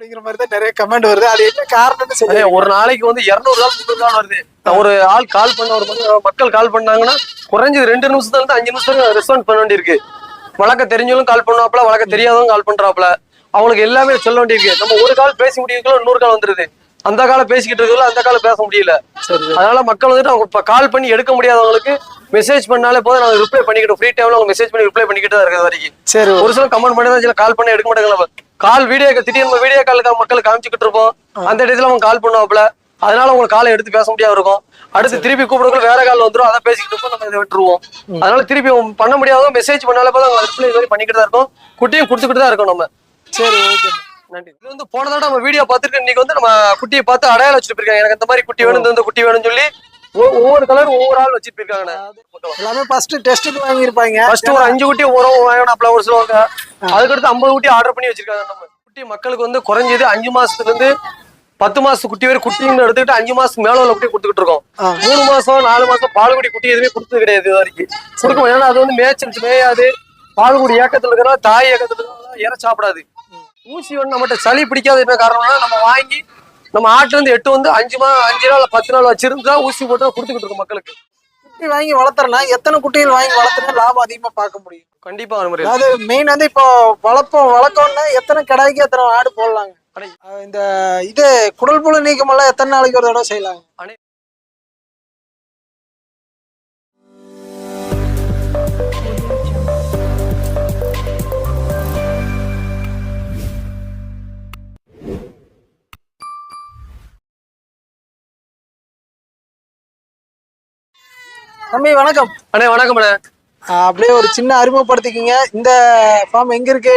அப்படிங்கிற மாதிரி தான் நிறைய கமெண்ட் வருது. அது என்ன காரணம்னு சொல்லி ஒரு நாளைக்கு வந்து இருநூறு நாள் முந்நூறு நாள் வருது. ஒரு ஆள் கால் பண்ண ஒரு மக்க- மக்கள் கால் பண்ணாங்கன்னா குறைஞ்சது ரெண்டு நிமிஷத்துல இருந்து அஞ்சு நிமிஷம் ரெஸ்பான்ஸ் பண்ண வேண்டியிருக்கு. வழக்க தெரிஞ்சவங்களும் கால் பண்ணுவாப்ல வழக்க தெரியாதவங்க கால் பண்றாப்ல அவங்களுக்கு எல்லாமே சொல்ல வேண்டியிருக்கு. நம்ம ஒரு கால் பேசி முடியுதுக்குள்ள இன்னொரு கால் வந்துருது. அந்த கால பேசிக்கிட்டு இருக்கல அந்த கால பேச முடியல. அதனால மக்கள் வந்துட்டு அவங்க இப்ப கால் பண்ணி எடுக்க முடியாதவங்களுக்கு மெசேஜ் பண்ணாலே போதும். நாங்க ரிப்ளை பண்ணிக்கிட்டோம். ஃப்ரீ டைம்ல அவங்க மெசேஜ் பண்ணி ரிப்ளை பண்ணிக்கிட்டு தான் இருக்கிற வரைக்கும். சரி ஒரு சில கமெண்ட் பண்ணி தான் கால் பண்ணி எடுக்க மாட்டாங்களா கால் வீடியோ திடீர்னு வீடியோ கால் மக்கள் காமிச்சுக்கிட்டு இருப்போம். அந்த இடத்துல அவங்க கால் பண்ணுவாப்ல அதனால உங்களுக்கு காலை எடுத்து பேச முடியாது இருக்கும். அடுத்து திருப்பி கூப்பிடக்குள்ள வேற கால் வந்துரும். அதை பேசிக்கிட்டு இருப்போம். நம்ம இதை விட்டுருவோம். அதனால திருப்பி பண்ண முடியாதவங்க மெசேஜ் பண்ணாலே போதும். அவங்க ரிப்ளை மாதிரி பண்ணிக்கிட்டு தான் இருக்கும். குட்டியும் கொடுத்துக்கிட்டு தான் இருக்கும் நம்ம. சரி ஓகே நன்றி. இது வந்து போன தடவை நம்ம வீடியோ பார்த்துட்டு இன்னைக்கு வந்து நம்ம குட்டியை பார்த்து அடையாளம் வச்சுட்டு போயிருக்காங்க. எனக்கு இந்த மாதிரி குட்டி வேணும் இந்த குட்டி வேணும்னு சொல்லி ஒவ்வொரு கலர் ஒவ்வொரு ஆள் வச்சுட்டு போயிருக்காங்க எல்லாமே ஃபர்ஸ்ட் டெஸ்ட்டுக்கு வாங்கியிருப்பாங்க. ஃபர்ஸ்ட் ஒரு அஞ்சு குட்டி உரம் வாங்கினாப்ல ஒரு சொல்லுவாங்க அதுக்கடுத்து ஐம்பது குட்டி ஆர்டர் பண்ணி வச்சிருக்காங்க. நம்ம குட்டி மக்களுக்கு வந்து குறைஞ்சது அஞ்சு மாசத்துல இருந்து பத்து மாசத்து குட்டி வரை குட்டின்னு எடுத்துக்கிட்டு அஞ்சு மாசத்துக்கு மேல உள்ள குட்டி கொடுத்துக்கிட்டு இருக்கோம். மூணு மாசம் நாலு மாசம் பால்குடி குட்டி எதுவுமே கொடுத்தது கிடையாது இது வரைக்கும். கொடுக்கும் ஏன்னா அது வந்து மேய்ச்சல் மேயாது. பால்குடி ஏக்கத்துல இருக்கிற தாய் ஏக்கத்துல இருக்கிற இற சாப்பிடாது. ஊசி வந்து நம்மகிட்ட சளி பிடிக்காத என்ன காரணம்னா நம்ம வாங்கி நம்ம ஆட்டுல இருந்து எட்டு வந்து அஞ்சு மா அஞ்சு நாள் பத்து நாள் வச்சிருந்தா ஊசி போட்டு கொடுத்துக்கிட்டு இருக்கோம் மக்களுக்கு. குட்டி வாங்கி வளர்த்துறனா எத்தனை குட்டிகள் வாங்கி வளர்த்துனா லாபம் அதிகமா பார்க்க முடியும். கண்டிப்பா அதாவது மெயின் வந்து இப்போ வளர்ப்போம் வளர்க்கோம்னா எத்தனை கடாய்க்கு எத்தனை ஆடு போடலாங்க? இந்த இது குடல் புழு நீக்கம் எல்லாம் எத்தனை நாளைக்கு ஒரு தடவை செய்யலாங்க? தம்பி வணக்கம். அண்ணே வணக்கம் அண்ணே. அப்படியே ஒரு சின்ன அறிமுகப்படுத்திக்கிங்க. இந்த ஃபார்ம் எங்க இருக்கு?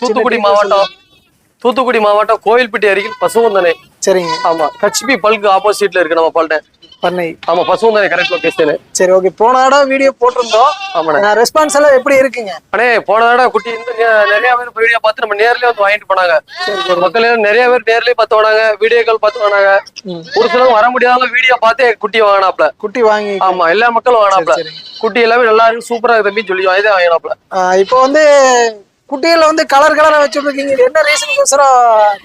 தூத்துக்குடி மாவட்டம். தூத்துக்குடி மாவட்டம் கோயில்பட்டி அருகில் பசுவந்தனை. சரிங்க. ஆமா ஹச்பி பல்க் ஆப்போசிட்ல இருக்கு நம்ம பால்ட்ட பண்ணை. ஆமா பசுவந்தனை கரெக்ட் லொகேஷன் சரி ஓகே போன தடவை வீடியோ போட்டிருந்தோம். ஆமாண்ணே. ரெஸ்பான்ஸ் எல்லாம் எப்படி இருக்குங்க? அண்ணே போன தடவை குட்டி நெ- நிறைய பேர் வீடியோ பார்த்து நம்ம நேர்லயே வந்து வாங்கிட்டு போனாங்க. மக்கள் நிறைய பேர் நேர்லயே பார்த்து வாங்க வீடியோ கால் பார்த்து ம். ஒரு சிலர் வர முடியாதவங்க வீடியோ பார்த்து குட்டி வாங்கினாப்ல குட்டி வாங்கி ஆமா எல்லா மக்களும் வாங்கினாப்ல குட்டி எல்லாமே நல்லா இருக்கு சூப்பரா இருக்கு தம்பி சொல்லி இதே வாங்கினாப்ல இப்போ வந்து குட்டியில வந்து கலர் கலரா வச்சுருக்கீங்க என்ன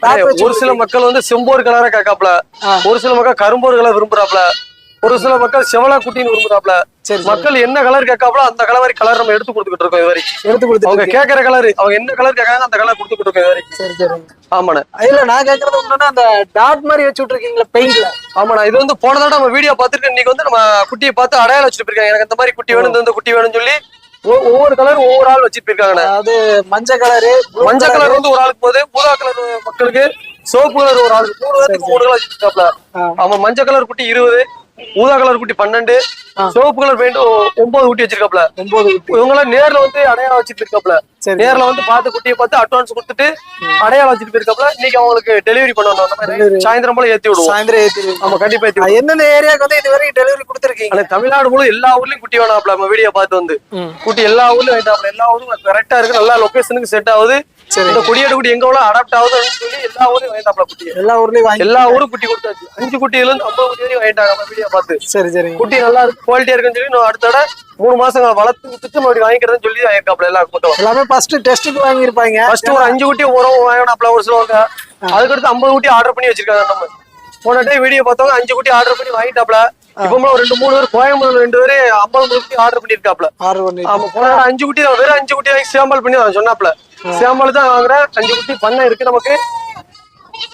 அண்ணே, ஒரு சில மக்கள் வந்து செம்போர் கலரா கேட்காப்ல. ஒரு சில மக்கள் கரும்போர் கலர் விரும்புறாப்ல ஒரு சில மக்கள் செவலா குட்டின்னு விரும்புறாப்ல. சரி மக்கள் என்ன கலர் கேட்காப்ல அந்த கலர் கலர் நம்ம எடுத்து கொடுத்துக்கிட்டு இருக்கோம் இது வரைக்கும் எடுத்து அவங்க கொடுத்துருக்கீங்க கேட்கற கலர் அவங்க என்ன கலர் கேட்காங்க அந்த கலர் கொடுத்துக்கிட்டு இருக்கோம் இது வரைக்கும் சரி சரி. ஆமாண்ணே. இல்ல நான் கேக்குறது ஒண்ணுன்னா அந்த டாட் மாதிரி வச்சு விட்டுருக்கீங்களா பெயிண்ட்ல ஆமாண்ணா இது வந்து போன தடவை நம்ம வீடியோ பார்த்துட்டு இன்னைக்கு வந்து நம்ம குட்டியை பார்த்து அடையாளம் வச்சுட்டு போயிருக்காங்க. எனக்கு இந்த மாதிரி குட்டி வேணும் இந்த- குட்டி வேணும்னு சொல்லி ஒவ்வொரு கலர் ஒவ்வொரு ஆள் வச்சுட்டு போயிருக்காங்கண்ணே. அதாவது மஞ்சள் கலரு மஞ்சள் கலர் வந்து ஒரு ஆளுக்கு போகுது ஊதா கலர் மக்களுக்கு சிவப்பு கலர் ஒரு ஆளுக்கு மூணு பேருக்கு மூணு கலர் வச்சிருக்காப்ல. அவன் மஞ்சள் கலர் குட்டி இருபது ஊதா கலர் குட்டி பன்னெண்டு. சிவப்பு கலர் பெயிண்ட் ஒன்பது குட்டி வச்சிருக்காப்ல ஒன்பது குட்டி இவங்களாம் நேர்ல வந்து அடையாளம் வச்சுட்டு இருக்காப்ல நேர்ல வந்து பார்த்து குட்டியை பார்த்து அட்வான்ஸ் கொடுத்துட்டு அடையாளம் வச்சுட்டு போயிருக்காப்ல இன்னைக்கு அவங்களுக்கு டெலிவரி பண்ணணும். சாயந்தரம் போல ஏத்தி விடுவோம். சாயந்தரம் ஏத்திடுவீங்க ஆமா கண்டிப்பா ஏத்தி எந்தெந்த ஏரியாவுக்கு வந்து இது வரைக்கும் டெலிவரி கொடுத்துருக்கீங்க? ஆனா தமிழ்நாடு முழு எல்லா ஊர்லயும் குட்டி வேணாப்ல நம்ம வீடியோ பார்த்து வந்து. குட்டி எல்லா ஊர்லயும் வேண்டாப்ல எல்லா ஊரும் கரெக்டா இருக்கு. நல்லா லொகேஷனுக்கு செட் ஆகுது. சரி. இந்த குடியேடு குட்டி எங்க அடாப்ட் ஆகுதுன்னு சொல்லி எல்லா ஊர்லயும் வேண்டாப்ல குட்டி. எல்லா ஊர்லயும் வாங்கி எல்லா ஊரும் குட்டி கொடுத்தாச்சு. அஞ்சு குட்டியில இருந்து ஐம்பது குட்டி வரையும் வாங்கிட்டாங்க. நம்ம வீடியோ பார்த்து. சரி சரிங்க. குட்டி நல்லா இருக்கு குவாலிட்டியா இருக்குன்னு சொல்லி நான் அடுத்த மூணு மாசம் வளர்த்து வித்துட்டு மறுபடியும் வாங்கிக்கிறதுன்னு சொல்லி வாங்கிருக்காப்ல எல்லா எல்லாமே ஃபர்ஸ்ட் டெஸ்ட்டுக்கு வாங்கியிருப்பாங்க. ஃபர்ஸ்ட் ஒரு அஞ்சு குட்டி உரம் வாங்கினாப்ல ஒரு சொல்லுவாங்க அதுக்கடுத்து ஐம்பது குட்டி ஆர்டர் பண்ணி வச்சிருக்காங்க நம்ம. போன டைம் வீடியோ பார்த்தவங்க அஞ்சு குட்டி ஆர்டர் பண்ணி வாங்கிட்டாப்ல இப்போ ஒரு ரெண்டு மூணு பேர் கோயம்புத்தூர் ரெண்டு பேரு ஐம்பது குட்டி ஆர்டர் பண்ணிருக்காப்ல ஆர்டர் பண்ணி ஆமா போன அஞ்சு குட்டி வெறும் அஞ்சு குட்டி வாங்கி சேம்பல் பண்ணி சொன்னாப்ல சேம்பல் தான் வாங்குறேன் அஞ்சு குட்டி பண்ண இருக்கு நமக்கு.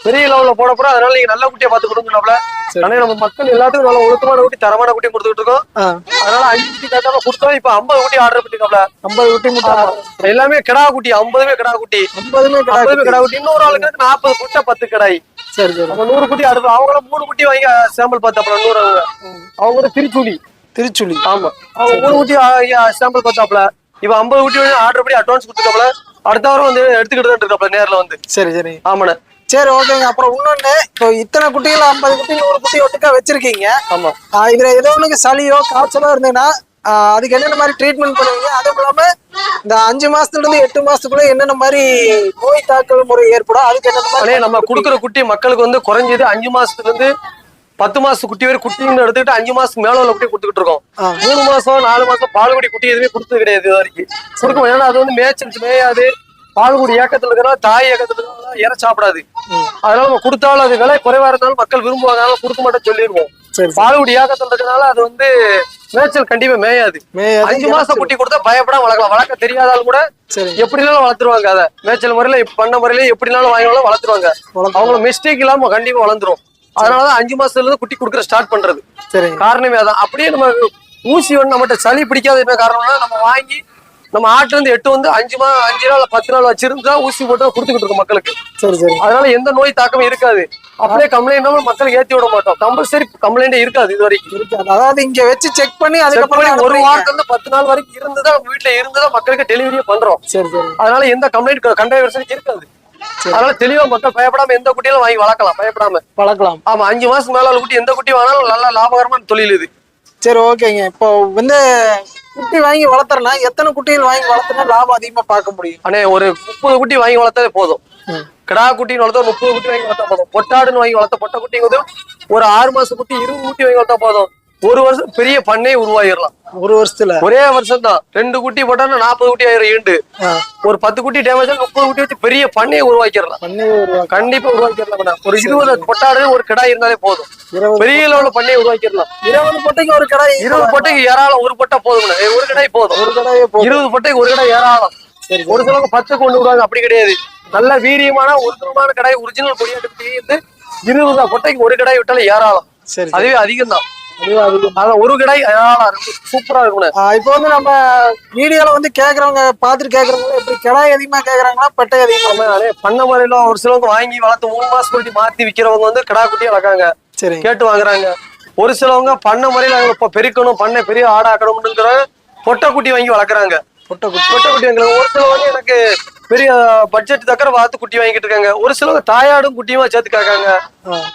பெரிய லெவல்ல போட போறோம். அதனால நீங்க நல்ல குட்டியை பார்த்து கொடுங்கனாப்ல ஆனா நம்ம மக்கள் எல்லாத்துக்கும் நல்ல ஒழுக்கமான குட்டி தரமான குட்டி கொடுத்துட்டு இருக்கோம். அதனால அஞ்சு குட்டி கேட்டாம கொடுத்தோம். இப்ப ஐம்பது குட்டி ஆர்டர் பண்ணிருக்காப்ல ஐம்பது குட்டி மட்டும் எல்லாமே கிடா குட்டி ஐம்பதுமே கிடா குட்டி. ஐம்பதுமே ஐம்பதுமே கிடா குட்டி. இன்னொரு ஆளுக்கு நாற்பது குட்டை பத்து கடாய். சரி சரி. நம்ம நூறு குட்டி அடுப்பு அவங்கள மூணு குட்டி வாங்கி சாம்பிள் பார்த்தாப்ல நூறு அவங்க. அவங்க ஒரு திருச்சுடி திருச்சுழி. ஆமா. அவங்க மூணு குட்டி சாம்பிள் பார்த்தாப்ல இப்ப ஐம்பது குட்டி ஆர்டர் பண்ணி அட்வான்ஸ் கொடுத்துருக்காப்ல அடுத்த வாரம் வந்து எடுத்துக்கிட்டு தான் இருக்காப்ல நேர்ல வந்து. சரி சரி. ஆமாண்ணே. சரி ஓகேங்க. அப்புறம் இன்னொன்னு இப்போ இத்தனை குட்டிகள் ஐம்பது குட்டி நூறு குட்டி ஒட்டுக்கா வச்சிருக்கீங்க. ஆமா. இதுல ஏதோ ஒண்ணுக்கு சளியோ காய்ச்சலோ இருந்ததுன்னா அதுக்கு என்னென்ன மாதிரி ட்ரீட்மெண்ட் பண்ணுவீங்க? அதுவும் இல்லாம இந்த அஞ்சு மாசத்துல இருந்து எட்டு மாசத்துக்குள்ள என்னென்ன மாதிரி நோய் தாக்கல் முறை ஏற்படும்? அதுக்கு மாதிரி நம்ம கொடுக்குற குட்டி மக்களுக்கு வந்து குறைஞ்சது அஞ்சு மாசத்துல இருந்து பத்து மாசம் குட்டி வரை குட்டின்னு எடுத்துக்கிட்டு அஞ்சு மாசம் மேல உள்ள குட்டி கொடுத்துக்கிட்டு இருக்கோம். மூணு மாசம் நாலு மாசம் பால்குடி குட்டி எதுவுமே கொடுத்தது கிடையாது இது வரைக்கும். கொடுக்கும் ஏன்னா அது வந்து மேய்ச்சல் மேயாது. பால்குடி ஏக்கத்துல இருக்கிறனால தாய் ஏக்கத்துல இருக்கிறனால இற சாப்பிடாது. அதனால நம்ம கொடுத்தாலும் அது விலை குறைவா இருந்தாலும் மக்கள் விரும்புவாங்க. கொடுக்க மாட்டோம் சொல்லிடுவோம். பால்குடி ஏக்கத்துல இருக்கிறனால அது வந்து மேய்ச்சல் கண்டிப்பா மேயாது. அஞ்சு மாசம் குட்டி கொடுத்தா பயப்படாம வளர்க்கலாம். வளர்க்க தெரியாதாலும் கூட எப்படினாலும் வளர்த்துருவாங்க அதை. மேய்ச்சல் முறையில பண்ண முறையில எப்படினாலும் வாங்கினாலும் வளர்த்துருவாங்க. வளர்த்து- அவங்கள மிஸ்டேக் இல்லாம கண்டிப்பா வளர்ந்துரும். அதனாலதான் அஞ்சு மாசத்துல இருந்து குட்டி கொடுக்குற ஸ்டார்ட் பண்றது. சரிங்க. காரணமே அதான். அப்படியே நம்ம ஊசி வந்து நம்மகிட்ட சளி பிடிக்காத என்ன காரணம்னா நம்ம வாங்கி நம்ம ஆட்டுல இருந்து எட்டு வந்து அஞ்சு மா அஞ்சு நாள் பத்து நாள் வச்சிருந்தா ஊசி போட்டு கொடுத்துக்கிட்டு இருக்கோம் மக்களுக்கு. சரி சரி. அதனால எந்த நோய் தாக்கமும் இருக்காது. அப்படியே கம்ப்ளைண்ட் மக்களுக்கு ஏத்தி விட மாட்டோம். கம்பல்சரி கம்ப்ளைண்டே இருக்காது இது வரைக்கும். இருக்காது. அதாவது இங்க வச்சு செக் பண்ணி அதுக்கப்புறம் ஒரு. வாரத்துல இருந்து பத்து நாள் வரைக்கும் இருந்துதான் வீட்டுல இருந்துதான் மக்களுக்கு டெலிவரியே பண்றோம். சரி சரி. அதனால எந்த கம்ப்ளைண்ட் கண்டவர்சனுக்கு இருக்காது. அதனால தெளிவா மக்கள் பயப்படாம எந்த குட்டியிலும் வாங்கி வளர்க்கலாம் பயப்படாம. பழக்கலாம் ஆமா அஞ்சு மாசம் மேல குட்டி எந்த குட்டி வாங்கினாலும் நல்ல லாபகரமான தொழில் இது. சரி ஓகேங்க. இப்போ வந்து குட்டி வாங்கி வளர்த்துறனா எத்தனை குட்டிகள் வாங்கி வளர்த்துனா லாபம் அதிகமா பார்க்க முடியும்? அண்ணே ஒரு முப்பது குட்டி வாங்கி வளர்த்தாலே போதும். கிடா குட்டின்னு வளர்த்தா முப்பது குட்டி வாங்கி வளர்த்தா போதும். பொட்டாடுன்னு வாங்கி வளர்த்த பொட்டை குட்டிங்கிறது ஒரு ஆறு மாசம் குட்டி இருபது குட்டி வாங்கி வளர்த்தா போதும். ஒரு வருஷம் பெரிய பண்ணையே உருவாயிடலாம் ஒரு வருஷத்துல. ஒரே வருஷம் தான் ரெண்டு குட்டி போட்டா நாற்பது குட்டி ஆயிரம் ஈண்டு. ஒரு பத்து குட்டி டேமேஜ் முப்பது குட்டி வச்சு பெரிய பண்ணையை உருவாக்கிடலாம். கண்டிப்பா உருவாக்கிடலாம். ஒரு இருபது பொட்டாடு ஒரு கிடா இருந்தாலே போதும். பெரிய லெவல்ல பண்ணையை உருவாக்கிடலாம். இருபது பொட்டைக்கு ஒரு கடை இருபது பொட்டைக்கு ஏராளம் ஒரு பொட்டை போதும். ஒரு கடாய் போதும். ஒரு கடையே போதும். இருபது பொட்டைக்கு ஒரு கடை ஏராளம். சரி ஒரு சிலவங்க பத்து கொண்டு விடுவாங்க அப்படி கிடையாது. நல்ல வீரியமான ஒரிஜினமான கடாய் ஒரிஜினல் கொடியாட்டு வந்து இருபது பொட்டைக்கு ஒரு கடாய் விட்டாலும் ஏராளம். அதுவே அதிகம் தான். அதான் ஒரு இருக்கு சூப்பரா இருக்கும் இப்போ வந்து நம்ம வீடியோல வந்து கேக்குறவங்க பாத்துட்டு கேக்குறவங்க எப்படி கிடாய் அதிகமா கேக்குறாங்களா பெட்டை அதிகமா. அதே பண்ண முறையில ஒரு சிலவங்க வாங்கி வளர்த்து மூணு மாசம் குட்டி மாத்தி விக்கிறவங்க வந்து கடா குட்டி வளர்க்காங்க சரி கேட்டு வாங்குறாங்க. ஒரு சிலவங்க பண்ண முறையில இப்ப பெருக்கணும் பண்ணை பெரிய ஆடாக்கணும்னுங்கிற பொட்டை குட்டி வாங்கி வளர்க்குறாங்க. பொட்டை குட்டி. பொட்டை குட்டி வாங்கலாம் ஒரு சிலவங்க எனக்கு பெரிய பட்ஜெட் தக்கற பார்த்து குட்டி வாங்கிட்டு இருக்காங்க. ஒரு சிலவங்க தாயாடும் குட்டியுமா சேர்த்து கேட்காங்க.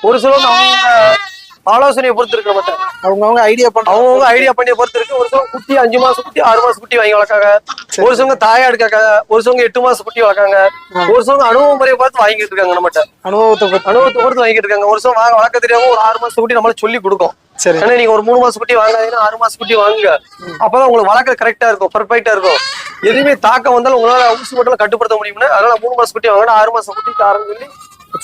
ஒரு சிலவங்க அவங்க ஆலோசனையை பொறுத்து இருக்க மாட்டேன் அவங்க அவங்க ஐடியா பண்றாங்க அவங்கவுங்க ஐடியா பண்ணி பொறுத்து இருக்கு ஒரு சிலவங்க குட்டி அஞ்சு மாசம் குட்டி ஆறு மாசம் குட்டி வாங்கி வளர்க்காங்க. ஒரு சிலவங்க தாயாடு கேட்காங்க ஒரு சிலவங்க எட்டு மாசம் குட்டி வளர்க்காங்க. ஒரு சிலவங்க அனுபவ முறையை பார்த்து வாங்கிட்டு இருக்காங்க நம்மகிட்ட. அனுபவத்தை அனுபவத்தை பொறுத்து வாங்கிட்டு இருக்காங்க. ஒரு சிலம் வாங்க வளர்க்க தெரியாம ஒரு ஆறு மாசம் குட்டி நம்மள சொல்லி கொடுக்கும். சரி. ஏன்னா நீங்க ஒரு மூணு மாசம் குட்டி வாங்காதீங்கன்னா ஆறு மாசம் குட்டி வாங்குங்க. அப்பதான் உங்களுக்கு வளர்க்க கரெக்டா இருக்கும் பர்ஃபெக்டா இருக்கும். எதுவுமே தாக்கம் வந்தாலும் உங்களால ஊசி மட்டும் கட்டுப்படுத்த முடியும்னா அதனால மூணு மாசம் குட்டி வாங்கினா ஆறு மாசம் குட்டி தாரன்னு சொல்லி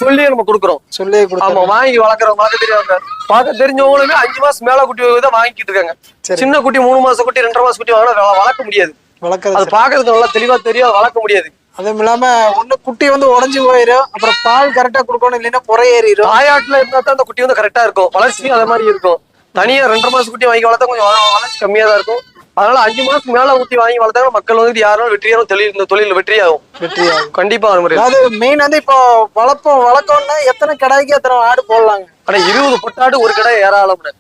சொல்லியே நம்ம கொடுக்குறோம். சொல்லி ஆமா கொடுத்தாங்க வாங்கி வளர்க்குறவங்க வளர்க்க தெரியாங்க பார்க்க தெரிஞ்சவங்களுமே அஞ்சு மாசம் மேல குட்டி தான் வாங்கிட்டு இருக்காங்க. சரி. சின்ன குட்டி மூணு மாசம் குட்டி ரெண்டரை மாசம் குட்டி வாங்கினா வள- வளர்க்க முடியாது. வளர்க்கறது அது பாக்குறதுக்கு நல்லா தெளிவா தெரியும் அதை வளர்க்க முடியாது. அதுவும் இல்லாம ஒண்ணு குட்டி வந்து உடைஞ்சு போயிரும் அப்புறம் பால் கரெக்டா கொடுக்கணும் இல்லைன்னா புறை ஏறிடும் தாயாட்டுல இருந்தா தான் அந்த குட்டி வந்து கரெக்டா இருக்கும். வளர்ச்சியும் அதே மாதிரி இருக்கும். தனியா ரெண்டரை மாசம் குட்டி வாங்கி வளர்த்தா கொஞ்சம் வள- வளர்ச்சி கம்மியா தான் இருக்கும். அதனால அஞ்சு மாசம் மேல குட்டி வாங்கி வளர்த்தா மக்கள் வந்து யாரும் வெற்றியாரும் தொழில் இந்த தொழில் வெற்றியாகும். வெற்றி ஆகும் கண்டிப்பா அது மாதிரி அதாவது மெயின் வந்து இப்போ வளர்ப்போம் வளர்க்கணும்னா எத்தனை கடாய்க்கு எத்தனை ஆடு போடலாங்க? ஆனா இருபது பொட்டாடு ஒரு கடை ஏராளம்னு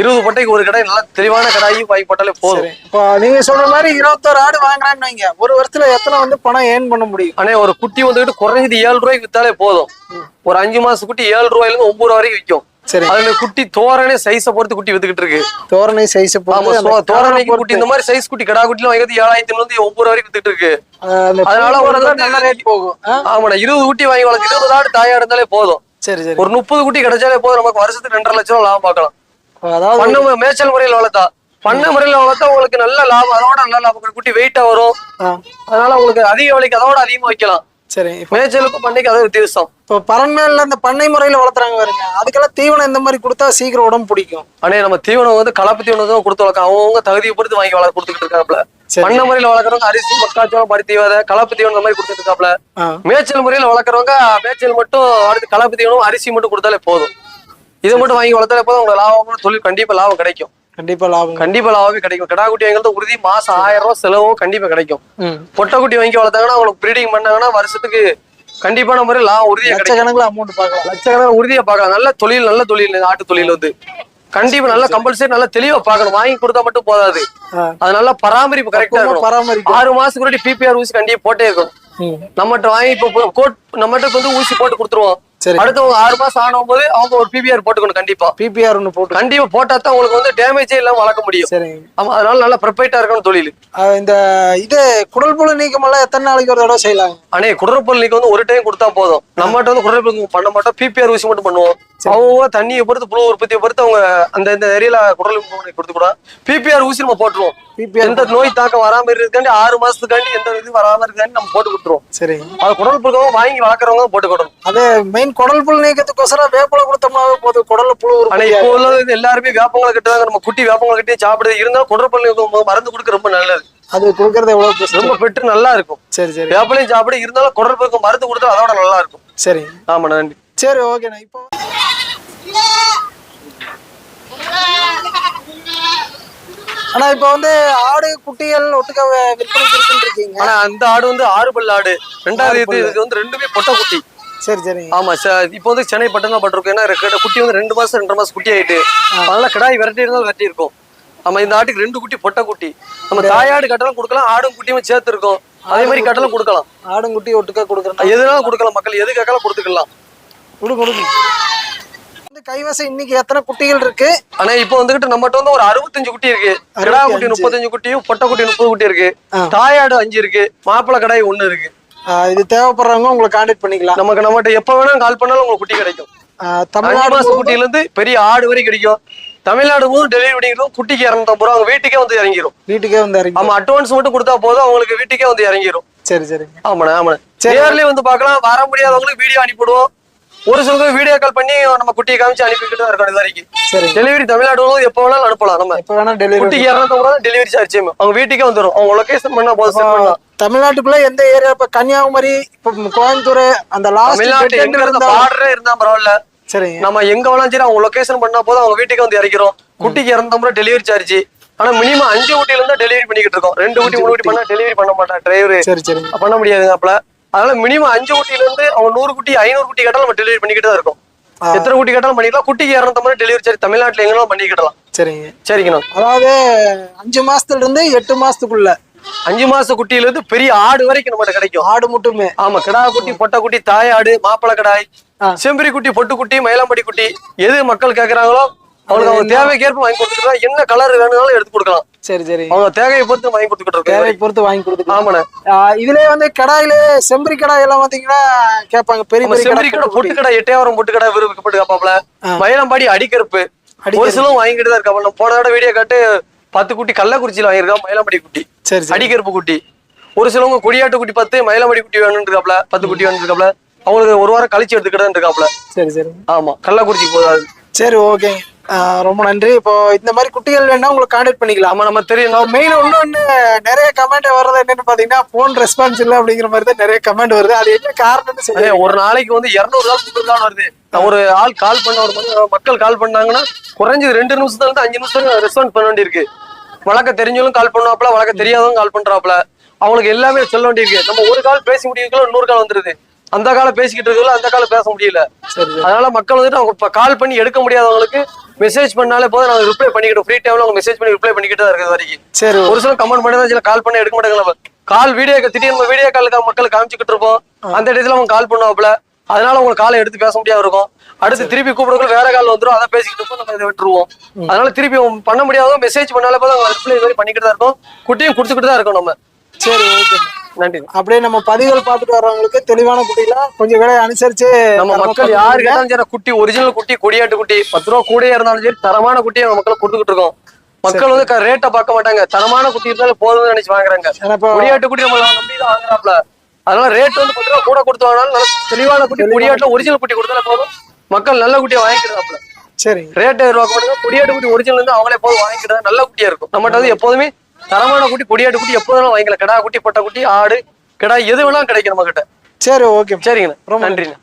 இருபது பொட்டைக்கு ஒரு கடை நல்லா தெளிவான கடாயும் வாங்கி போட்டாலே போதும். இப்போ நீங்க சொல்ற மாதிரி இருபத்தோரு ஆடு வாங்குறான்னு வைங்க. ஒரு வருஷத்துல எத்தனை வந்து பணம் ஏர்ன் பண்ண முடியும்? ஆனா ஒரு குட்டி வந்துட்டு குறைஞ்சது ஏழு ரூபாய்க்கு வித்தாலே போதும். ஒரு அஞ்சு மாசம் குட்டி ஏழு ரூபாயில இருந்து ஒன்பது ரூபா வரைக்கும் விற்கும். சரி. அதுல குட்டி தோரணே சைஸை பொறுத்து குட்டி வித்துக்கிட்டு இருக்கு. தோரணை சைஸ் சோ- தோரணைக்கு குட்டி இந்த மாதிரி சைஸ் குட்டி கடா குட்டில வாங்கிறது ஏழாயிரத்தி இருந்து ரூபா வரைக்கும் வித்துட்டு இருக்கு. அதனால ஒரு நல்ல ரேட் போகும்? ஆமாடா இருபது குட்டி வாங்கி வளர்த்து இருபது ஆடு தாயா இருந்தாலே போதும். சரி சரி. ஒரு முப்பது குட்டி கிடைச்சாலே போதும் நமக்கு வருஷத்துக்கு ரெண்டரை லட்சம் ரூபா லாபம் பார்க்கலாம். அதாவது பண்ண மேய்ச்சல் முறையில வளர்த்தா பண்ண முறையில வளர்த்தா உங்களுக்கு நல்ல லாபம் அதோட நல்ல லாபம். குட்டி வெயிட்டா வரும். அதனால உங்களுக்கு அதிக விலைக்கு அதோட அதிகமா வைக்கலாம். சரி மேய்ச்சலுக்கும் பண்ணைக்கு அது வித்தியாசம். இப்போ பரண்மேல இந்த பண்ணை முறையில வளர்த்துறாங்க பாருங்க. அதுக்கெல்லாம் தீவனம் இந்த மாதிரி கொடுத்தா சீக்கிரம் உடம்பு பிடிக்கும். அண்ணே நம்ம தீவனம் வந்து கலப்பு தீவனம் தான் கொடுத்து வளர்க்க அவங்கவுங்க தகுதியை பொறுத்து வாங்கி வளர்க்க கொடுத்துட்டு இருக்காப்ல. பண்ண முறையில வளர்க்குறவங்க அரிசி மக்காச்சோளம் பருத்தி விதை கலப்பு தீவனம் மாதிரி கொடுத்துட்டு இருக்காப்ல மேய்ச்சல் முறையில வளர்க்குறவங்க மேய்ச்சல் மட்டும் அடுத்து கலப்பு தீவனம் அரிசி மட்டும் கொடுத்தாலே போதும். இதை மட்டும் வாங்கி வளர்த்தாலே போதும் உங்களுக்கு லாபம் தொழில் கண்டிப்பா லாபம் கிடைக்கும். கண்டிப்பா லாபம். கண்டிப்பா லாபமே கிடைக்கும். கிடா குட்டி வாங்குறது உறுதி மாசம் ஆயிரம் ரூபாய் செலவும் கண்டிப்பா கிடைக்கும். பொட்டை குட்டி வாங்கி வளர்த்தாங்கன்னா அவங்களுக்கு ப்ரீடிங் பண்ணாங்கன்னா வருஷத்துக்கு கண்டிப்பான முறையில் லாபம் உறுதியா லட்சக்கணக்கில் அமௌண்ட் பார்க்கலாம். லட்சக்கணக்கில் உறுதியா பார்க்கலாம். நல்ல தொழில் நல்ல தொழில் ஆட்டு தொழில் வந்து. கண்டிப்பா நல்ல கம்பல்சரி நல்லா தெளிவா பார்க்கணும். வாங்கி கொடுத்தா மட்டும் போதாது. அது நல்லா பராமரிப்பு கரெக்டா பராமரிக்கணும். ஆறு மாசத்துக்கு முன்னாடி பிபிஆர் ஊசி கண்டிப்பா போட்டே இருக்கும் நம்மகிட்ட வாங்கி இப்போ கோட் நம்மகிட்ட வந்து ஊசி போட்டு கொடுத்துருவோம். சரி. அடுத்தவங்க ஆறு மாசம் ஆனும் போது அவங்க ஒரு பிபிஆர் போட்டுக்கணும் கண்டிப்பா. பிபிஆர் ஒன்று போட்டு கண்டிப்பா போட்டா தான் உங்களுக்கு வந்து டேமேஜே இல்லாம வளர்க்க முடியும். சரிங்க ஆமா அதனால நல்லா ப்ரிப்பேட்டா இருக்கணும் தொழில். இந்த இது குடல் புழு நீக்கமெல்லாம் எத்தனை நாளைக்கு ஒரு தடவை செய்யலாங்க அண்ணே குடற்பல் நீக்கு வந்து ஒரு டைம் கொடுத்தா போதும். நம்மகிட்ட வந்து குடற்பல் பண்ண மாட்டோம். பிபிஆர் ஊசி மட்டும் பண்ணுவோம். அவங்க தண்ணியை பொறுத்து புழு உற்பத்தியை பொறுத்து அவங்க அந்த இந்த ஏரியால குடல் கொடுத்து கூட பிபிஆர் ஊசி நம்ம போட்டுருவோம். எந்த நோய் தாக்கம் வராம இருக்கிறதுக்காண்டி ஆறு மாசத்துக்காண்டி எந்த இது வராம இருக்காண்டி நம்ம போட்டு கொடுத்துருவோம். சரிங்க அது குடல் புழுக்கவும் வாங்கி வளர்க்குறவங்க போட்டு கொடுக்கணும் அது மெயின் குடல் புழு நீக்கத்துக்கோசரம் வேப்பிலை கொடுத்தோம்னாவே போதும் குடல்ல புழு ஆனா இப்போ உள்ளது எல்லாருமே வேப்பங்களை கட்டுறாங்க. நம்ம குட்டி வேப்பங்களை கட்டி சாப்பிடுது இருந்தாலும் குடற்பல் நீக்கம் மருந்து கொடுக்க ரொம்ப நல்லது. அது கொடுக்கறது எவ்வளவு? ரொம்ப பெற்று நல்லா இருக்கும். சரி சரி. வேப்பலையும் சாப்பிடு இருந்தாலும் குடற்பலுக்கு மருந்து கொடுத்தா அதோட நல்லா இருக்கும். சரிங்க ஆமா நன்றி. சரி ஓகேண்ணா இப்போ ஆனா இப்போ வந்து ஆடு குட்டிகள் ஒட்டுக்க வி- விற்பனைக்கு இருக்குன்னு இருக்கீங்க. ஆனா அந்த ஆடு வந்து ஆறு பல் ஆடு. ரெண்டாவது இது வந்து ரெண்டுமே பொட்டை குட்டி. சரி சரிங்க. ஆமா சார் இப்போ வந்து சென்னை பட்டம் தான் பட்டிருக்கும். ஏன்னா குட்டி வந்து ரெண்டு மாசம் ரெண்டரை மாசம் குட்டி ஆயிட்டு. அதனால கிடாய் விரட்டி இருந்தாலும் விரட்டி இருக்கும் நம்ம இந்த ஆட்டுக்கு ரெண்டு குட்டி பொட்டை குட்டி. நம்ம தாயாடு கட்டலாம் கொடுக்கலாம் ஆடும் குட்டியும் சேர்த்து இருக்கும் அதே மாதிரி கட்டலாம் கொடுக்கலாம். ஆடும் குட்டி ஒட்டுக்க கொடுக்குறேன் எதுனாலும் கொடுக்கலாம் மக்கள் எது கேட்கலாம் கொடுத்துக்கலாம். கொடுங்க கொடுங்க வந்து கைவசம் இன்னைக்கு எத்தனை குட்டிகள் இருக்கு? ஆனா இப்போ வந்துகிட்டு நம்மகிட்ட வந்து ஒரு அறுபத்தஞ்சு குட்டி இருக்கு. கிடா குட்டி முப்பத்தஞ்சு குட்டியும் பொட்டை குட்டி முப்பது குட்டி இருக்கு. தாயாடு அஞ்சு இருக்கு. மாப்பிள்ளை கடாய் ஒண்ணு இருக்கு. இது தேவைப்படுறவங்க உங்களை கான்டாக்ட் பண்ணிக்கலாம். நமக்கு நம்மகிட்ட எப்ப வேணாலும் கால் பண்ணாலும் உங்களுக்கு குட்டி கிடைக்கும். தமிழ்நாடு மாச குட்டியில இருந்து பெரிய ஆடு வரை கிடைக்கும். தமிழ்நாடு போது டெலிவரி பண்ணிக்கிறோம் குட்டிக்கு இரநூத்தம்பது ரூபா அவங்க வீட்டுக்கே வந்து இறங்கிரும். வீட்டுக்கே வந்து இறங்கி ஆமா அட்வான்ஸ் மட்டும் கொடுத்தா போதும் அவங்களுக்கு வீட்டுக்கே வந்து இறங்கிரும். சரி சரிங்க. ஆமாண்ணே ஆமாண்ணே. சரி. நேர்லயே வந்து பார்க்கலாம் வர முடியாதவங்களுக்கு வீடியோ அனுப்பிவிடுவோம். ஒரு சிலருக்கு வீடியோ கால் பண்ணி நம்ம குட்டியை காமிச்சு அனுப்பிக்கிட்டு தான் இருக்கோம் இது வரைக்கும் சரி. டெலிவரி தமிழ்நாடு எப்போ வேணாலும் அனுப்பலாம் நம்ம. எப்போ வேணா டெலிவரி குட்டிக்கு இரநூத்தம்பது ரூபா டெலிவரி சார்ஜ் அவங்க வீட்டுக்கே வந்துடும் அவங்க லொகேஷன் பண்ணா போதும் சென்ட் தமிழ்நாட்டுக்குள்ள எந்த ஏரியா? இப்ப கன்னியாகுமரி இப்ப கோயம்புத்தூர் அந்த லாஸ்ட் பார்டரே இருந்தா பரவாயில்ல. சரிங்க. நம்ம எங்க வேணாலும் சரி அவங்க லொகேஷன் பண்ணா போதும் அவங்க வீட்டுக்கு வந்து இறக்கிறோம் குட்டிக்கு ரூபா டெலிவரி சார்ஜ் ஆனா மினிமம் அஞ்சு குட்டில இருந்தா டெலிவரி பண்ணிக்கிட்டு இருக்கோம். ரெண்டு குட்டி மூணு குட்டி பண்ணா டெலிவரி பண்ண மாட்டான் டிரைவர் சரி சரிங்க பண்ண முடியாதுங்க அப்பல அதனால மினிமம் அஞ்சு குட்டில இருந்து அவங்க நூறு குட்டி ஐநூறு குட்டி கேட்டாலும் நம்ம டெலிவரி பண்ணிக்கிட்டு தான் இருக்கோம். எத்தனை குட்டி கேட்டாலும் பண்ணிக்கலாம். குட்டிக்கு இரநூத்தம்பது டெலிவரி சார்ஜ் தமிழ்நாட்டுல எங்கனாலும் பண்ணிக்கிடலாம். சரிங்க. சரிங்கண்ணா. அதாவது அஞ்சு மாசத்துல இருந்து எட்டு மாசத்துக்குள்ள. அஞ்சு மாச குட்டியில இருந்து பெரிய ஆடு வரைக்கும் நம்மகிட்ட கிடைக்கும். ஆடு மட்டுமே. ஆமா கிடா குட்டி பொட்டை குட்டி தாயாடு மாப்பிளை கடாய். செம்பரி குட்டி பொட்டு குட்டி மயிலாம்படி குட்டி எது மக்கள் கேக்குறாங்களோ அவங்களுக்கு அவங்க தேவைக்கேற்ப வாங்கி கொடுத்துக்கலாம் என்ன கலர் வேணும்னாலும் எடுத்து கொடுக்கலாம். சரி சரி. அவங்க தேவையை பொறுத்து வாங்கி கொடுத்துக்கிட்டு தேவை இருக்கோம் பொறுத்து வாங்கி கொடுத்துக்கலாம் ஆமாண்ணே. இதுலயே வந்து கடாயில செம்பரி கடாய் எல்லாம் பாத்தீங்கன்னா கேட்பாங்க. பெரிய செம்பரி கடை பொட்டு கடை எட்டையாவரம் பொட்டு கடை விருப்பப்பட்டு காப்பாப்ல. மயிலாம்பாடி அடிக்கருப்பு. ஒரு சிலரும் வாங்கிட்டு தான் நம்ம போன வீடியோ காட்டு பத்து குட்டி கள்ளக்குறிச்சியில வாங்கியிருக்கோம் மயிலாம்பாடி குட்டி சரி. அடிக்கருப்பு குட்டி ஒரு சிலவங்க கொடியாட்டு குட்டி பத்து மயிலாம்பாடி குட்டி வேணும்னு இருக்காப்ல பத்து குட்டி வேணும் இருக்காப்ல அவங்களுக்கு ஒரு வாரம் கழிச்சு எடுத்துக்கிட்டு இருக்காப்ல சரி சரி. ஆமா கள்ளக்குறிச்சிக்கு போதாது. சரி ஆஹ் ரொம்ப நன்றி. இப்போ இந்த மாதிரி குட்டிகள் வேணா உங்களுக்கு கான்டாக்ட் பண்ணிக்கலாம். ஆமா நம்ம தெரியும் மெயின் இன்னொன்னு நிறைய கமெண்ட் வர்றது என்னன்னு பாத்தீங்கன்னா போன் ரெஸ்பான்ஸ் இல்ல அப்படிங்கிற மாதிரி தான் நிறைய கமெண்ட் வருது. அது என்ன காரணம்னு சொல்லி ஒரு நாளைக்கு வந்து இருநூறு நாள் முந்நூறு நாள் வருது ஒரு ஆள் கால் பண்ண ஒரு மக்கள் கால் பண்ணாங்கன்னா குறைஞ்சது ரெண்டு நிமிஷத்துல இருந்து அஞ்சு நிமிஷத்துல ரெஸ்பான்ஸ் பண்ண வேண்டியிருக்கு. வழக்க தெரிஞ்சவங்களும் கால் பண்ணுவாப்ல வழக்க தெரியாதவங்க கால் பண்றாப்ல அவங்களுக்கு எல்லாமே சொல்ல வேண்டியிருக்கு. நம்ம ஒரு கால் பேசி முடியுதுக்குள்ள இன்னொரு கால் வந்துருது. அந்த காலம் பேசிக்கிட்டு இருக்கல அந்த காலம் பேச முடியல. அதனால மக்கள் வந்துட்டு அவங்க கால் பண்ணி எடுக்க முடியாதவங்களுக்கு மெசேஜ் பண்ணாலே போதும். நாங்க ரிப்ளை பண்ணிக்கிட்டோம். ஃப்ரீ டைம்ல அவங்க மெசேஜ் பண்ணி ரிப்ளை பண்ணிக்கிட்டு தான் இருக்குது வரைக்கும். சரி ஒரு சில கமெண்ட் பண்ணி தான் சில கால் பண்ணி எடுக்க மாட்டாங்க. கால் வீடியோ திடீர்னு வீடியோ கால் மக்கள் காமிச்சிக்கிட்டு இருப்போம். அந்த இடத்துல அவங்க கால் பண்ணுவாப்ல அதனால அவங்க காலை எடுத்து பேச முடியாம இருக்கும். அடுத்து திருப்பி கூப்பிடுறதுக்கு வேற கால் வந்துரும். அதை பேசிக்கிட்டு இருப்போம். நம்ம இதை விட்டுருவோம். அதனால திருப்பி பண்ண முடியாதவங்க மெசேஜ் பண்ணாலே போதும். அவங்க ரிப்ளை பண்ணிக்கிட்டு தான் இருக்கும். குட்டியும் கொடுத்துக்கிட்டு தான் இருக்கோம் நம்ம. சரி ஓகே நன்றி. அப்படியே நம்ம பதிவுகள் பார்த்துட்டு வர்றவங்களுக்கு தெளிவான குட்டியில கொஞ்சம் விலை அனுசரிச்சு நம்ம மக்கள் யாரு கொடுங்க. கேட்டாலும் சரி குட்டி ஒரிஜினல் குட்டி கொடியாட்டு குட்டி பத்து ரூபா கூடயே இருந்தாலும் சரி தரமான குட்டியை நம்ம மக்கள் கொடுத்துக்கிட்டு இருக்கோம். மக்கள் வந்து ரேட்டை பார்க்க மாட்டாங்க. தரமான குட்டி இருந்தாலும் போதும்னு நினைச்சு வாங்குறாங்க. கொடியாட்டு குட்டி நம்ம நம்பி தான் வாங்குறாப்ல அதனால ரேட் வந்து பத்து ரூபா கூட கொடுத்து வாங்கினாலும் நல்ல தெளிவான குட்டி கொடியாட்டுல ஒரிஜினல் குட்டி கொடுத்தாலே போதும். மக்கள் நல்ல குட்டியை வாங்கிக்கிறாப்ல சரிங்க ரேட் ரூபா மட்டும் கொடியாட்டு குட்டி ஒரிஜினல் இருந்து அவங்களே போதும் வாங்கிக்கிறது நல்ல குட்டியா இருக்கும். நம்மகிட்ட வந்து எப்போதுமே தரமான குட்டி கொடியாட்டு குட்டி எப்போதும் வாங்கிக்கலாம். கிடா குட்டி பொட்டை குட்டி ஆடு கிடா எது வேணாலும் கிடைக்கும் நம்ம கிட்ட சரி ஓகே. சரிங்கண்ணா. நன்றிண்ணா.